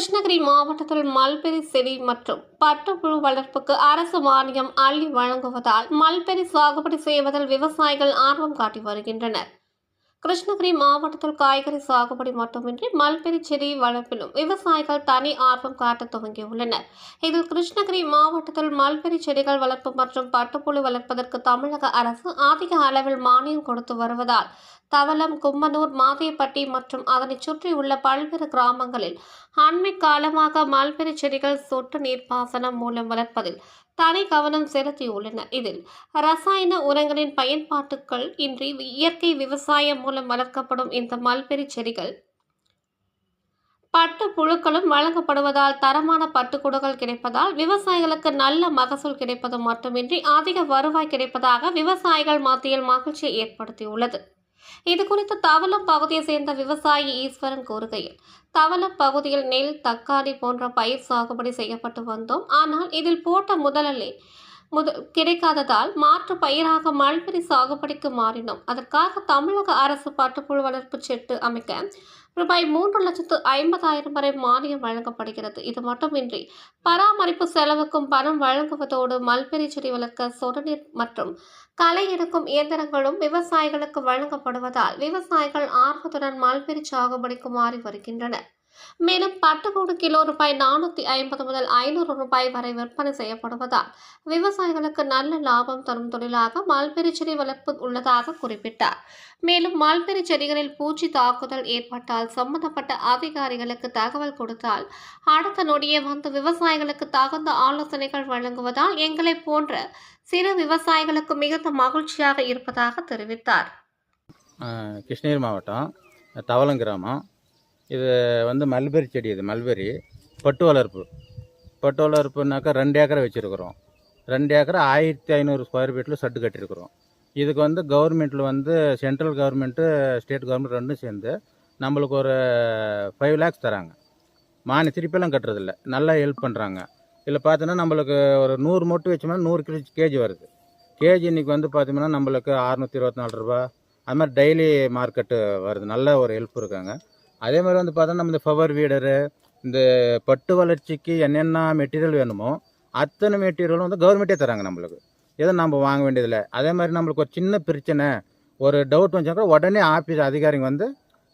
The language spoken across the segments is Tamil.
கிருஷ்ணகிரி மாவட்டத்தில் மல்பெரி செடி மற்றும் பட்டுப்புழு வளர்ப்புக்கு அரசு மானியம் அள்ளி வழங்குவதால் மல்பெரி சாகுபடி செய்வதில் விவசாயிகள் ஆர்வம் காட்டி வருகின்றனர். கிருஷ்ணகிரி மாவட்டத்தில் காய்கறி சாகுபடி மட்டுமின்றி மல்பெரி செடி வளர்ப்பிலும் விவசாயிகள் தனி ஆர்வம் காட்ட துவங்கியுள்ளனர். இதில் கிருஷ்ணகிரி மாவட்டத்தில் மல்பெரி செடிகள் வளர்ப்பு மற்றும் பட்டுப்புழு வளர்ப்பதற்கு தமிழக அரசு அதிக அளவில் மானியம் கொடுத்து வருவதால் தவளம் கும்மனூர் மாதையப்பட்டி மற்றும் அதனைச் சுற்றியுள்ள பல்வேறு கிராமங்களில் அண்மை காலமாக மல்பெரி செடிகள் சொட்டு நீர் பாசனம் மூலம் வளர்ப்பதில் தனி கவனம் செலுத்தியுள்ளன இதில் ரசாயன உரங்களின் பயன்பாட்டுக்கள் இன்றி இயற்கை விவசாயம் மூலம் வளர்க்கப்படும் இந்த மல்பெரி செடிகள் பட்டு புழுக்களும் வழங்கப்படுவதால் தரமான பட்டுக்கூடுகள் கிடைப்பதால் விவசாயிகளுக்கு நல்ல மகசூல் கிடைப்பது மட்டுமின்றி அதிக வருவாய் கிடைப்பதாக விவசாயிகள் மத்தியில் மகிழ்ச்சியை ஏற்படுத்தியுள்ளது. இது குறித்து தவளம் பகுதியை சேர்ந்த விவசாயி ஈஸ்வரன் கூறுகையில் தவளம் பகுதியில் நெல் தக்காளி போன்ற பயிர் சாகுபடி செய்யப்பட்டு வந்தோம். ஆனால் இதில் போட்ட முதலிலே முத கிடைக்காததால் மாற்று பயிராக மல்பெரி சாகுபடிக்கு மாறினோம். அதற்காக தமிழக அரசு பட்டுப்புழு வளர்ப்பு செட்டு அமைக்க ரூபாய் மூன்று லட்சத்து ஐம்பதாயிரம் வரை மானியம் வழங்கப்படுகிறது. இது மட்டுமின்றி பராமரிப்பு செலவுக்கும் பணம் வழங்குவதோடு மல்பெரி செடி வளர்க்க சொடநீர் மற்றும் களை எடுக்கும் இயந்திரங்களும் விவசாயிகளுக்கு வழங்கப்படுவதால் விவசாயிகள் ஆர்வத்துடன் மல்பெரி சாகுபடிக்கு மாறி வருகின்றனர். மேலும் பட்டுக்கூடு கிலோ ரூபாய் நானூற்றி ஐம்பது முதல் ஐநூறு ரூபாய் வரை விற்பனை செய்யப்படுவதால் விவசாயிகளுக்கு நல்ல லாபம் தரும் தொழிலாக மல்பெரி செடி வளர்ப்பு உள்ளதாக குறிப்பிட்டார். மேலும் மல்பெரி செடிகளில் பூச்சி தாக்குதல் ஏற்பட்டால் சம்பந்தப்பட்ட அதிகாரிகளுக்கு தகவல் கொடுத்தால் அடுத்த நொடியே வந்து விவசாயிகளுக்கு தகுந்த ஆலோசனைகள் வழங்குவதால் எங்களை போன்ற சிறு விவசாயிகளுக்கு மிகுந்த மகிழ்ச்சியாக இருப்பதாக தெரிவித்தார். கிருஷ்ணகிரி மாவட்டம் தவளம் கிராமம். இது வந்து மல்பெரி செடி இது மல்பெரி. பட்டு வளர்ப்பு பட்டு வளர்ப்புனாக்கா ரெண்டு ஏக்கரை வச்சுருக்குறோம். ரெண்டு ஏக்கரை ஆயிரத்தி ஐநூறு ஸ்கொயர் ஃபீட்டில் சட்டு கட்டியிருக்கிறோம். இதுக்கு வந்து கவர்மெண்ட்டில் வந்து சென்ட்ரல் கவர்மெண்ட்டு ஸ்டேட் கவர்மெண்ட் ரெண்டும் சேர்ந்து நம்மளுக்கு ஒரு ஃபைவ் லேக்ஸ் தராங்க. மானி திருப்பியெல்லாம் கட்டுறதில்ல. நல்லா ஹெல்ப் பண்ணுறாங்க இதில் பார்த்தோன்னா நம்மளுக்கு ஒரு நூறு மொட்டு வச்சோம்னா நூறு கிலோ கேஜி வருது. கேஜி இன்றைக்கி வந்து பார்த்தோம்னா நம்மளுக்கு அறநூற்றி இருபத்தி நாலு ரூபா அது மாதிரி டெய்லி மார்க்கெட்டு வருது. நல்ல ஒரு ஹெல்ப் இருக்காங்க. அதே மாதிரி வந்து பார்த்தோன்னா நம்ம இந்த ஃபவர் வீடரு இந்த பட்டு வளர்ச்சிக்கு என்னென்ன மெட்டீரியல் வேணுமோ அத்தனை மெட்டீரியலும் வந்து கவர்மெண்ட்டே தராங்க நம்மளுக்கு. எதுவும் நம்ம வாங்க வேண்டியதில்லை. அதே மாதிரி நம்மளுக்கு ஒரு சின்ன பிரச்சனை ஒரு டவுட் வந்துச்சுன்னா உடனே ஆஃபீஸ் அதிகாரிங்க வந்து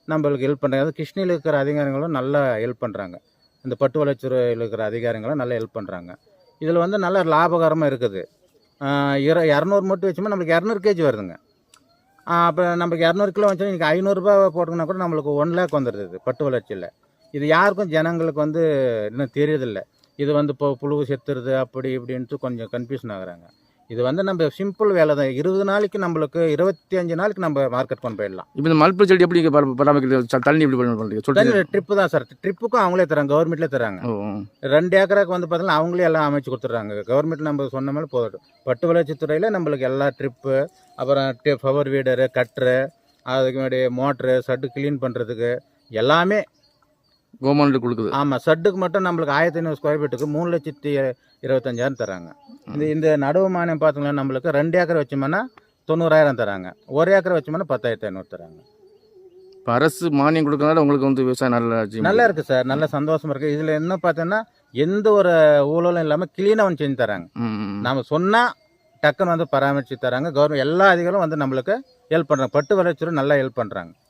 நம்மளுக்கு ஹெல்ப் பண்ணுறாங்க அது கிருஷ்ணியில் இருக்கிற அதிகாரிகளும் நல்லா ஹெல்ப் பண்ணுறாங்க இந்த பட்டு வளர்ச்சியில் இருக்கிற அதிகாரிகளும் நல்லா ஹெல்ப் பண்ணுறாங்க இதில் வந்து நல்லா லாபகரமாக இருக்குது. இர இரநூறு மட்டும் வச்சோம்னா நம்மளுக்கு இரநூறு கேஜி வருதுங்க. அப்புறம் நமக்கு இரநூறு கிலோ வச்சோம் இன்றைக்கி ஐநூறுரூபா போட்டோம்னா கூட நம்மளுக்கு ஒன் லேக் வந்துடுது பட்டு வளர்ச்சியில். இது யாருக்கும் ஜனங்களுக்கு வந்து இன்னும் தெரியறதில்ல. இது வந்து இப்போ புழு செத்துறது அப்படி இப்படின்ட்டு கொஞ்சம் கன்ஃபியூஷன் ஆகுறாங்க. இது வந்து நம்ம சிம்பிள் வேலை தான். இருபது நாளைக்கு நம்மளுக்கு இருபத்தி அஞ்சு நாளைக்கு நம்ம மார்க்கெட் கொண்டு போயிடலாம். இப்போ இந்த மல்பு செடி எப்படி பரா- பராமரிக்கிறது? தண்ணி எப்படி பண்ண- பண்றீங்க? சொல்லிட்டு ட்ரிப்பு தான் சார் ட்ரிப்புக்கும் அவங்களே தராங்க கவர்மெண்ட்லேயே தராங்க. ரெண்டு ஏக்கராக்கு வந்து பார்த்தீங்கன்னா அவங்களே எல்லாம் அமைச்சு கொடுத்துட்றாங்க. கவர்மெண்ட் நம்ம சொன்ன மாதிரி போதும். பட்டு வளர்ச்சித்துறையில் நம்மளுக்கு எல்லா ட்ரிப்பு அப்புறம் பவர் வீடரு கட்ரு அதுக்கு முன்னாடி மோட்ரு சட்டு க்ளீன் பண்ணுறதுக்கு எல்லாமே கவர்மெண்ட் கொடுக்குது. ஆமாம் சட்டுக்கு மட்டும் நம்மளுக்கு ஆயிரத்தி ஐநூறு ஸ்கொயர் ஃபீட்டுக்கு மூணு லட்சத்தி இருபத்தஞ்சாயிரம் தராங்க. இந்த இந்த நடுவு மானியம் பார்த்தீங்கன்னா நம்மளுக்கு ரெண்டு ஏக்கர் வச்சோம்னா தொண்ணூறாயிரம் தராங்க. ஒரு ஏக்கர் வச்சோம்னா பத்தாயிரத்தி ஐநூறு தராங்க. இப்போ அரசு மானியம் கொடுக்கறதுனால உங்களுக்கு வந்து விவசாயம் நல்லா நல்லா முடியுது. இருக்கு சார் நல்ல சந்தோஷமா இருக்கு. இதில் என்ன பார்த்தீங்கன்னா எந்த ஒரு ஊழலும் இல்லாமல் க்ளீனாக வந்து செஞ்சு தராங்க. ம், ம், ம். நாம சொன்னா டக்குன்னு வந்து பராமரிச்சு தராங்க. கவர்மெண்ட் எல்லா அதிகாரிகளும் வந்து நம்மளுக்கு ஹெல்ப் பண்றாங்க. பட்டு வளர்ச்சியும் நல்லா ஹெல்ப் பண்றாங்க.